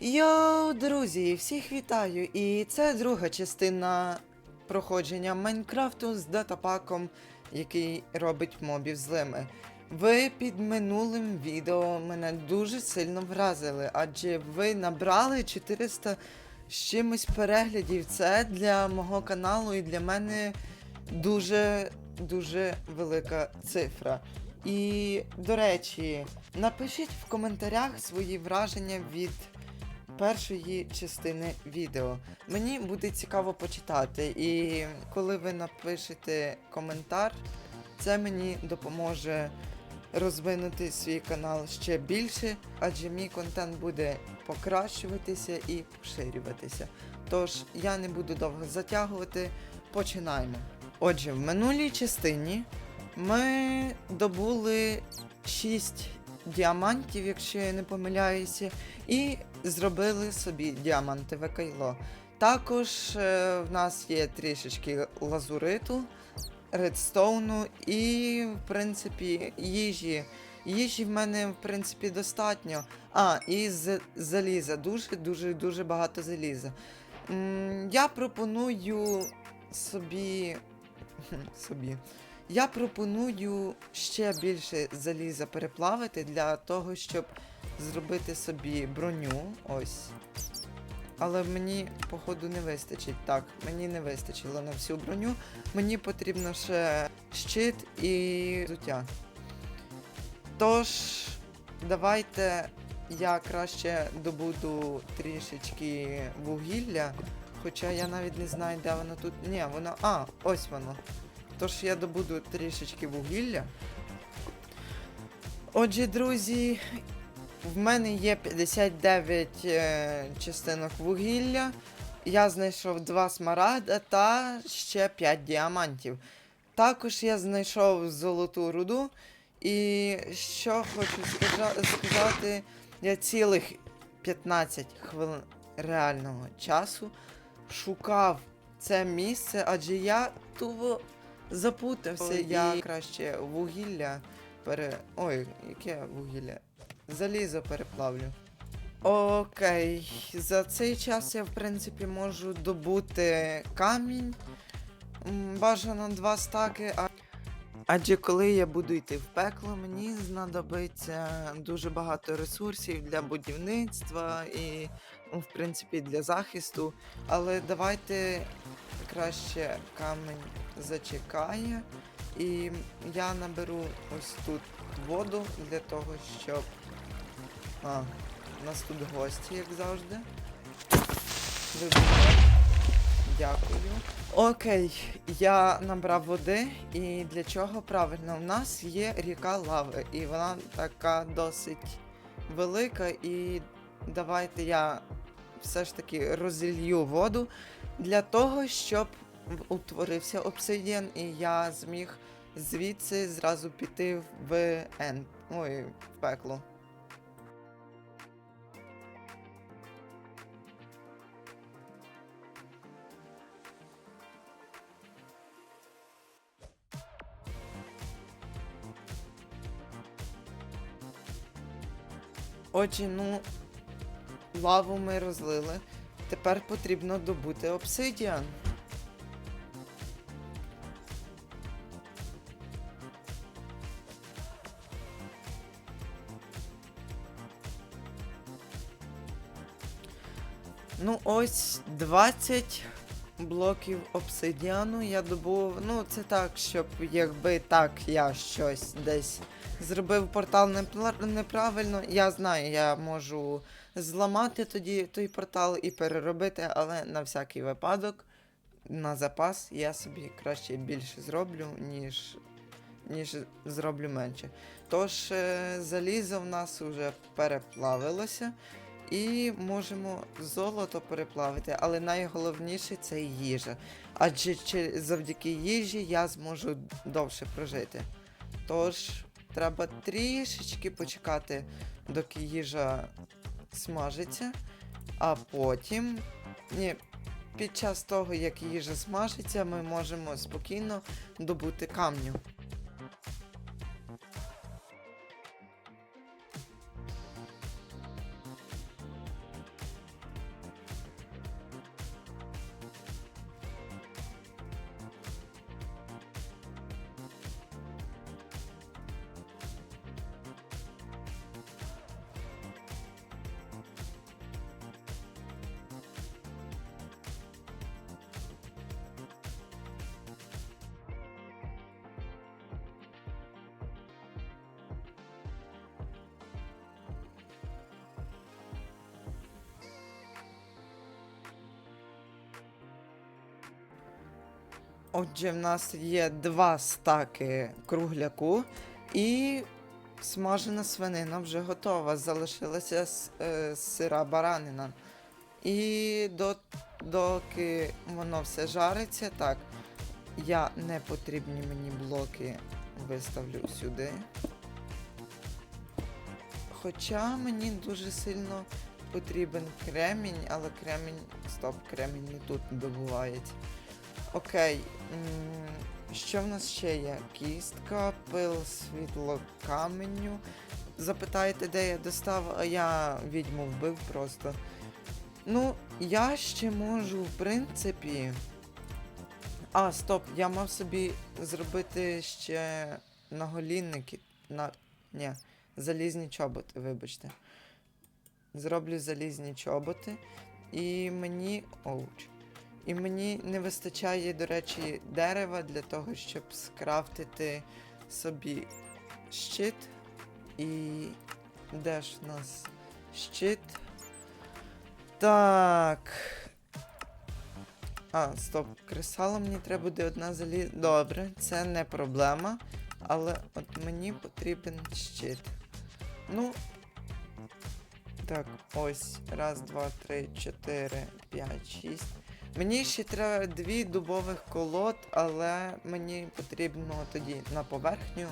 Йоу, друзі, всіх вітаю! І це друга частина проходження Майнкрафту з датапаком, який робить мобів злими. Ви під минулим відео мене дуже сильно вразили, адже ви набрали 400 з чимось переглядів. Це для мого каналу і для мене дуже дуже велика цифра. І, до речі, напишіть в коментарях свої враження від першої частини відео. Мені буде цікаво почитати, і коли ви напишете коментар, це мені допоможе розвинути свій канал ще більше, адже мій контент буде покращуватися і поширюватися. Тож я не буду довго затягувати, починаємо. Отже, в минулій частині ми добули 6 діамантів, якщо я не помиляюся, і зробили собі діамантове кайло. Також е, в нас є трішечки лазуриту, редстоуну і, в принципі, їжі. Їжі в мене, в принципі, достатньо. А, і з заліза. Дуже, дуже, дуже багато заліза. М, я пропоную собі. собі. Я пропоную ще більше заліза переплавити для того, щоб зробити собі броню. Ось. Але мені, походу, не вистачить. Так, мені не вистачило на всю броню. Мені потрібно ще щит і взуття. Тож, давайте я краще добуду трішечки вугілля. Хоча я навіть не знаю, де воно тут. Ні, воно. А, ось воно. Тож я добуду трішечки вугілля. Отже, друзі, в мене є 59 е, частинок вугілля. Я знайшов 2 смарагда та ще 5 діамантів. Також я знайшов золоту руду. І що хочу сказати, я цілих 15 хвилин реального часу шукав це місце, адже я тупо запутався. Я краще вугілля пере. Ой, яке вугілля? Залізо переплавлю. Окей, за цей час я в принципі можу добути камінь. Бажано два стаки, а Адже коли я буду йти в пекло, мені знадобиться дуже багато ресурсів для будівництва і, ну, в принципі, для захисту. Але давайте краще камень зачекає. І я наберу ось тут воду для того, щоб. А, у нас тут гості, як завжди. Вибачте. Дякую. Окей, я набрав води, і для чого правильно? У нас є ріка лави, і вона така досить велика. І давайте я все ж таки розілью воду для того, щоб утворився обсидіан, і я зміг звідси зразу піти в ен... Ой, в пекло. Отже, ну, лаву ми розлили. Тепер потрібно добути обсидіан. Ну, ось 20 блоків обсидіану я добув. Ну, це так, щоб якби так я щось десь зробив портал неправильно. Я знаю, я можу зламати тоді той портал і переробити, але на всякий випадок, на запас, я собі краще більше зроблю, ніж, ніж зроблю менше. Тож, е, залізо в нас вже переплавилося. І можемо золото переплавити, але найголовніше це їжа. Адже завдяки їжі я зможу довше прожити. Тож, треба трішечки почекати, доки їжа смажиться, а потім. Ні, під час того, як їжа смажиться, ми можемо спокійно добути камню. Отже, в нас є два стаки кругляку і смажена свинина вже готова. Залишилася е, сира баранина. І до, доки воно все жариться, так, я не потрібні мені блоки виставлю сюди. Хоча мені дуже сильно потрібен кремінь, але кремінь. Стоп, кремінь не тут добувається. Окей. Що в нас ще є? Кістка, пил, світло каменю. Запитаєте, де я достав, а я відьму вбив просто. Ну, я ще можу, в принципі. А, стоп, я мав собі зробити ще наголінники. На. Ні, залізні чоботи, вибачте. Зроблю залізні чоботи. І мені. Оуч. І мені не вистачає, до речі, дерева для того, щоб скрафтити собі щит. І. Де ж у нас щит? Так. А, стоп, кресало мені треба буде одна заліз. Добре, це не проблема. Але от мені потрібен щит. Ну. Так, ось. Раз, два, три, чотири, п'ять, шість. Мені ще треба дві дубових колод, але мені потрібно тоді на поверхню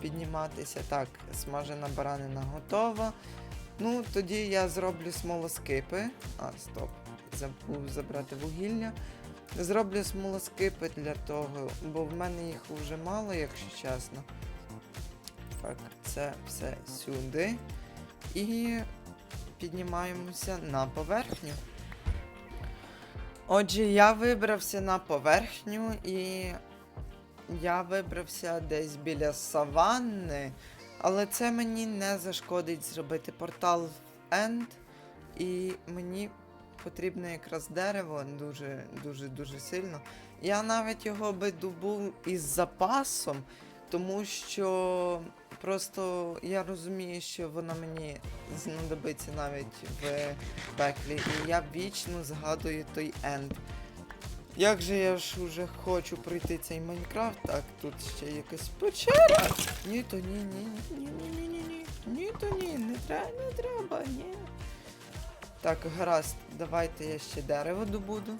підніматися. Так, смажена баранина готова. Ну, тоді я зроблю смолоскипи. А, стоп. Забув забрати вугілля. Зроблю смолоскипи для того, бо в мене їх вже мало, якщо чесно. Так, це все сюди. І піднімаємося на поверхню. Отже, я вибрався на поверхню і я вибрався десь біля саванни, але це мені не зашкодить зробити портал в Енд. І мені потрібно якраз дерево дуже дуже дуже сильно. Я навіть його би добув із запасом, тому що просто я розумію, що воно мені знадобиться навіть в пеклі. І я вічно згадую той енд. Як же я ж уже хочу пройти цей Майнкрафт, так, тут ще якась печера. Ні, то ні, ні, ні, ні, ні, ні, ні. Ні, то ні, не треба, не треба, ні. Так, гаразд, давайте я ще дерево добуду.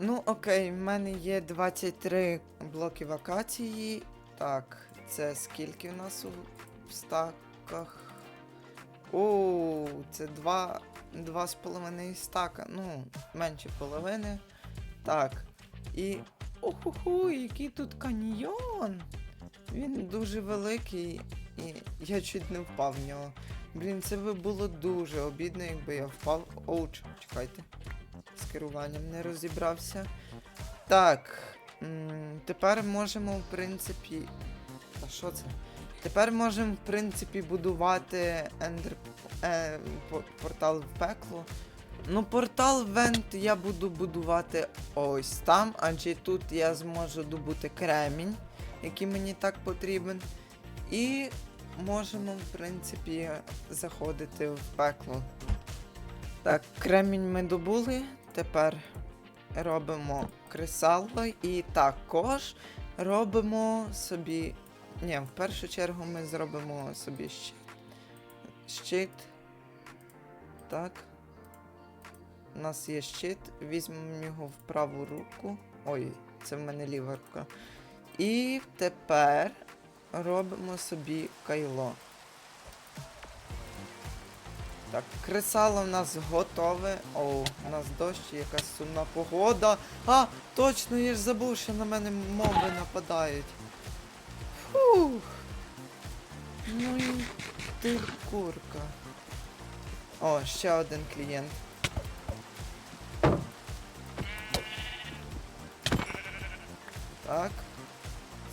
Ну, окей, в мене є 23 блоки вакації. Так, це скільки в нас у стаках? О, це два, два з половиною стака. Ну, менше половини. Так. І. Оху, який тут каньйон! Він дуже великий, і я чуть не впав в нього. Блін, це би було дуже обідно, якби я впав. Оуч, чекайте з керуванням не розібрався. Так. Тепер можемо, в принципі. Та що це? Тепер можемо, в принципі, будувати ендер... е, портал в пекло. Ну, портал Вент я буду будувати ось там, адже тут я зможу добути кремінь, який мені так потрібен. І можемо, в принципі, заходити в пекло. Так, кремінь ми добули. Тепер робимо кресало і також робимо собі. Ні, в першу чергу ми зробимо собі щит. Щит. Так. У нас є щит. Візьмемо його в праву руку. Ой, це в мене ліва рука. І тепер робимо собі кайло. Так, кресало в нас готове. О, у нас дощ, якась сумна погода. А, точно, я ж забув, що на мене моби нападають. Фух. Ну і ти курка. О, ще один клієнт. Так.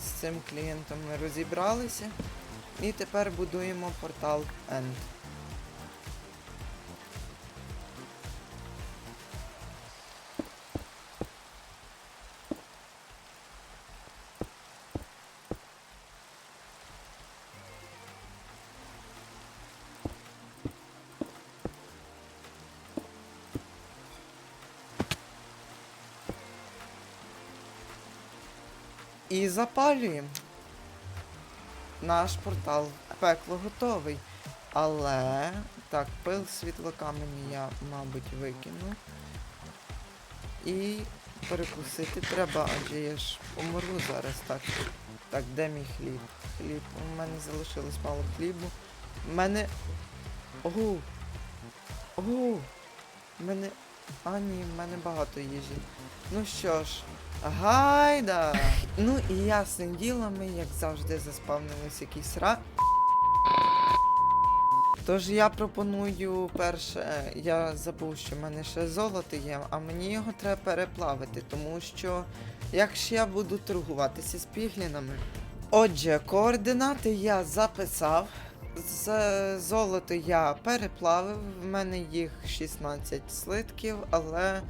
З цим клієнтом ми розібралися. І тепер будуємо портал End. І запалюємо. Наш портал пекло готовий. Але. Так, пил світлокамені я, мабуть, викину. І перекусити треба, адже я ж помру зараз так. Так, де мій хліб? Хліб. У мене залишилось мало хлібу. У мене. Ого! Ого! У мене. А ні, в мене багато їжі. Ну що ж, гайда! Ну і ясним ділом, ми, як завжди, заспавнились якісь ра. Тож я пропоную перше, я забув, що в мене ще золото є, а мені його треба переплавити, тому що якщо я буду торгуватися з піглінами. Отже, координати я записав. З золото я переплавив, в мене їх 16 слитків, але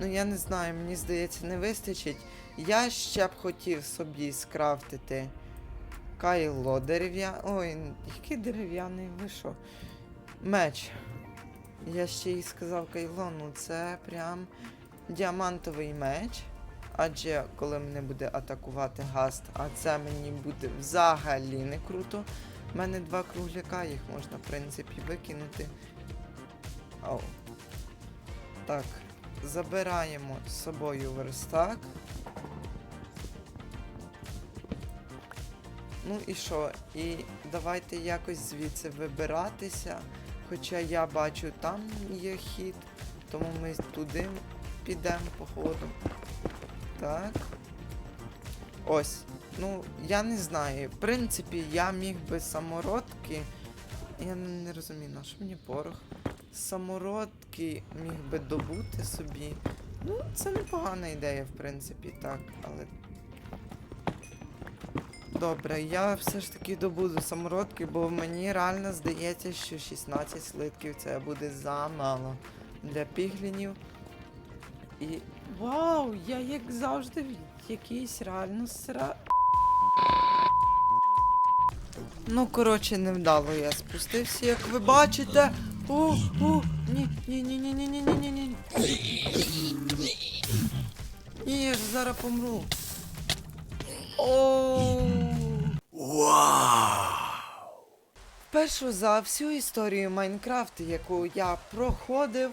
ну я не знаю, мені здається, не вистачить. Я ще б хотів собі скрафтити кайло дерев'яне. Ой, який дерев'яний, ви що? Меч. Я ще й сказав кайло, ну це прям діамантовий меч. Адже коли мене буде атакувати гаст, а це мені буде взагалі не круто. У мене два кругляка, їх можна, в принципі, викинути. Ау. Так, забираємо з собою верстак. Ну і що? І давайте якось звідси вибиратися. Хоча я бачу, там є хід, тому ми туди підемо походу. Так. Ось. Ну, я не знаю. В принципі, я міг би самородки. Я не розумію, на що мені порох. Самородки міг би добути собі. Ну, це непогана ідея, в принципі, так, але. Добре, я все ж таки добуду самородки, бо мені реально здається, що 16 слитків це буде замало для піглінів. І. Вау! Я як завжди якийсь реально сра. Ну, коротше, невдало я спустився, як ви бачите. О, о, ні, ні, ні, ні, ні, ні, ні, ні, ні. Ні, я ж зараз помру. О. Першу за всю історію Майнкрафту, яку я проходив,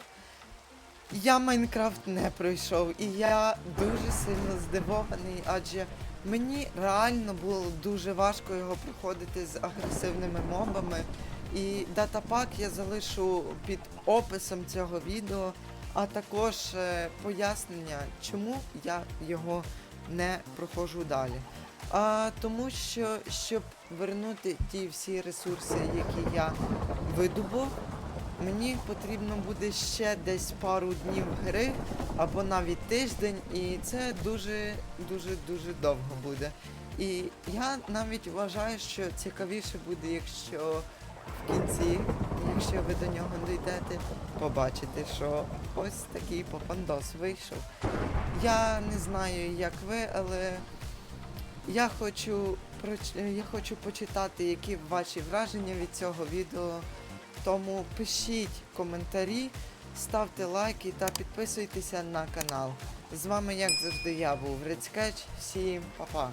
я Майнкрафт не пройшов. І я дуже сильно здивований, адже мені реально було дуже важко його проходити з агресивними мобами. І датапак я залишу під описом цього відео, а також е, пояснення, чому я його не проходжу далі. А тому що, щоб вернути ті всі ресурси, які я видобув, мені потрібно буде ще десь пару днів гри або навіть тиждень, і це дуже дуже дуже довго буде. І я навіть вважаю, що цікавіше буде, якщо в кінці, якщо ви до нього дійдете, побачите, що ось такий попандос вийшов. Я не знаю, як ви, але я хочу я хочу почитати, які ваші враження від цього відео. Тому пишіть коментарі, ставте лайки та підписуйтеся на канал. З вами, як завжди, я був Рецкетч. Всім па-па!